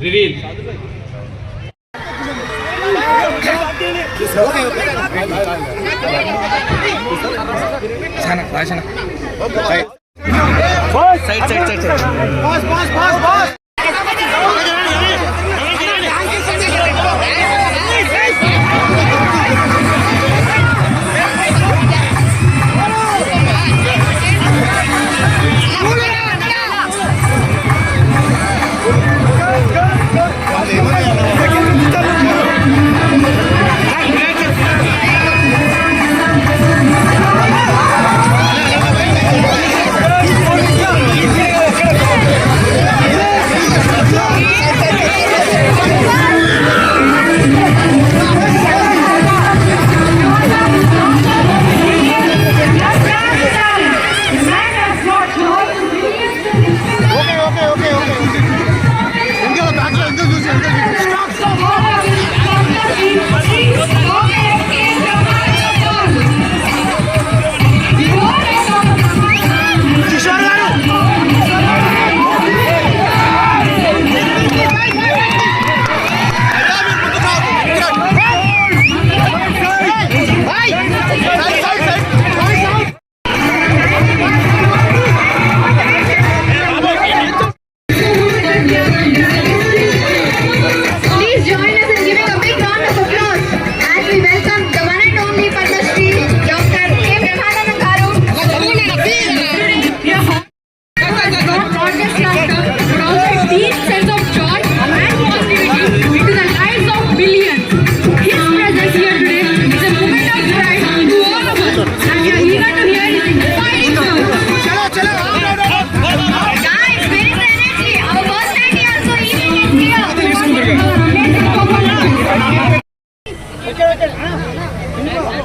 reveal side side side side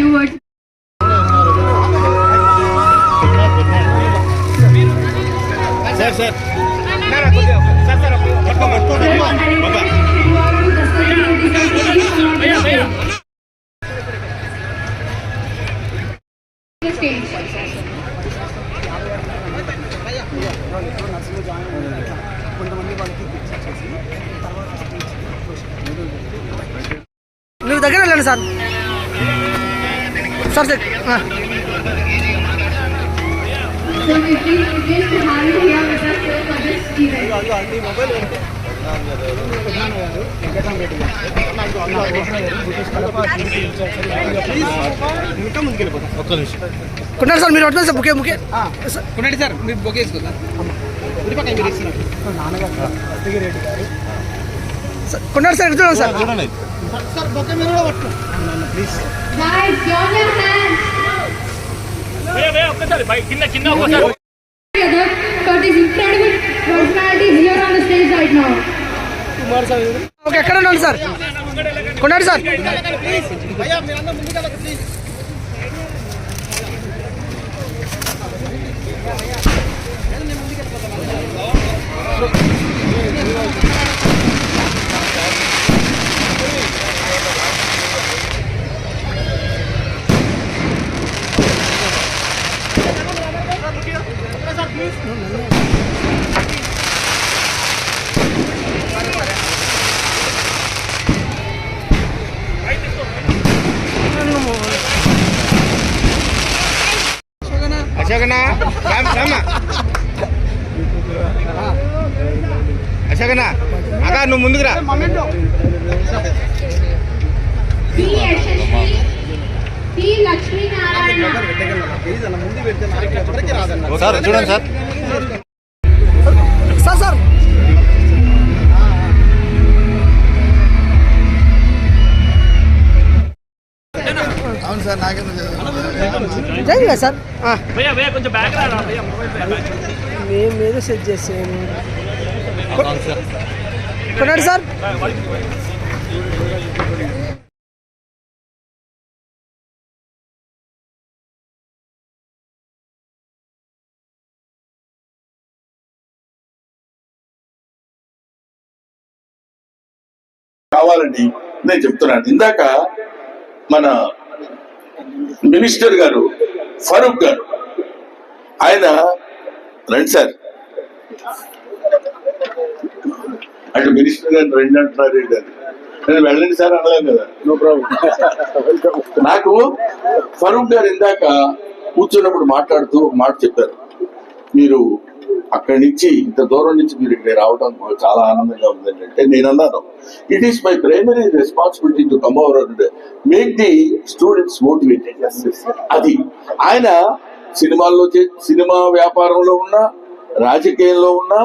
few words. Sir sir The stage. మీరు దగ్గర వెళ్ళండి sir this event. కొన్నాడు sir మీరు పట్టుకోండి సార్ ముఖ్య ముఖ్య కొనండి సార్ మీరు బొకే వేసుకుందా. సార్, కొన్నాడు సార్ ఎక్కడ చూడండి. Sir right now. ఓకే ఎక్కడ ఉండండి సార్ కొన్నాడు సార్ అశోకనా? రామ్ అశోకనా? అగా నువ్వు ముందుకు రా P. Yashasvi, P. Lakshmi Narayana. Sir చూడండి సార్ సార్ సార్ కదా సార్ ఆ. మేము ఏదో సెట్ చేసాము కొన్నాడు సార్ కావాలని నేను చెప్తున్నాను. ఇందాక మన మినిస్టర్ గారు ఫరూక్ గారు ఆయన రండి సార్. అంటే మినిస్టర్ గారు రెండు అంటున్నారు. నేను వెళ్ళండి సార్ అనలేం కదా. నో ప్రాబ్లం నాకు ఫరూక్ గారు ఇందాక కూర్చున్నప్పుడు మాట్లాడుతూ ఒక మాట చెప్పారు. మీరు అక్కడి నుంచి ఇంత దూరం నుంచి మీరు ఇక్కడ రావడం చాలా ఆనందంగా ఉందండి అంటే నేను అన్నాను it is my primary responsibility to come over and make the students motivated అది ఆయన సినిమాల్లో సినిమా వ్యాపారంలో ఉన్నా రాజకీయంలో ఉన్నా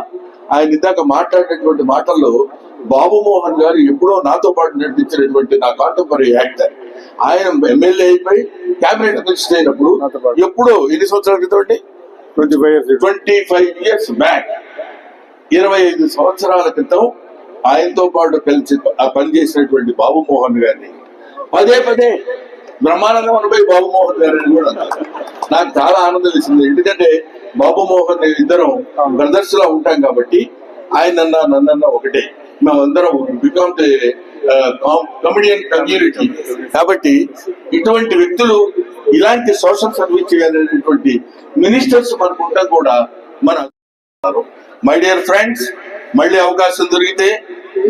ఆయన ఇందాక మాట్లాడినటువంటి మాటల్లో బాబు మోహన్ గారు ఎప్పుడో నాతో పాటు నడిపించినటువంటి నా కాంటెంపరీ యాక్టర్ ఆయన ఎమ్మెల్యే అయిపోయి కేబినెట్ మినిస్టర్ అయినప్పుడు ఎప్పుడో ఎన్ని సంవత్సరాల క్రితం twenty five years twenty five years back ఇరవై ఐదు సంవత్సరాల క్రితం ఆయనతో పాటు కలిసి ఆ పనిచేసినటువంటి బాబు మోహన్ గారిని. పదే పదే బ్రహ్మానందం అనుభవి బాబు మోహన్ గారు అని కూడా నాకు చాలా ఆనందం వేసింది. ఎందుకంటే బాబు మోహన్ ఇద్దరం బ్రదర్స్ లా ఉంటాం కాబట్టి ఆయన నన్నన్న ఒకటే. మేమందరం బికామ్ కమిడియన్ కమ్యూనిటీ కాబట్టి ఇటువంటి వ్యక్తులు ఇలాంటి సోషల్ సర్వీస్ చేయాలనేటువంటి మినిస్టర్స్ మనకు ఉండడం కూడా మన మై డియర్ ఫ్రెండ్స్ మళ్ళీ అవకాశం దొరికితే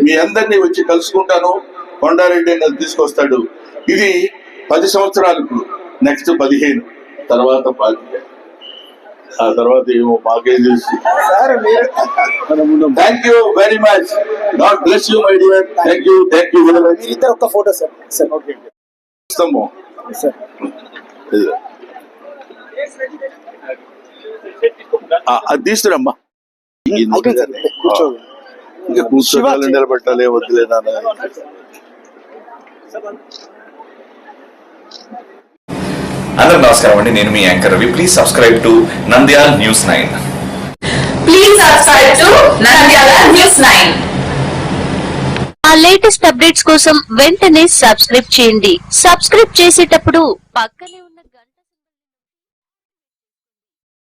మీ అందరినీ వచ్చి కలుసుకుంటాను. కొండారెడ్డి అని తీసుకొస్తాడు. ఇది పది సంవత్సరాలకు నెక్స్ట్ పదిహేను. తర్వాత పాతిక. ఆ తర్వాత ఏమో మాకేం తెలుసు. Thank you very much God bless you my dear thank you thank you very much photo sir. Sir okay ఆ, అది తీసుకురమ్మా. అయిపోయింది సార్ కూర్చో ఇంకా కూర్చోటాలు నిలబెట్టాలి వద్దులే నాన్న. అందరికి నమస్కారం అండి. నేను మీ anchor Ravi. Please subscribe to Nandyal news nine Please subscribe to Nandyala News 9. మా లేటెస్ట్ అప్డేట్స్ కోసం వెంటనే సబ్స్క్రైబ్ చేయండి. సబ్స్క్రైబ్ చేసేటప్పుడు పక్కనే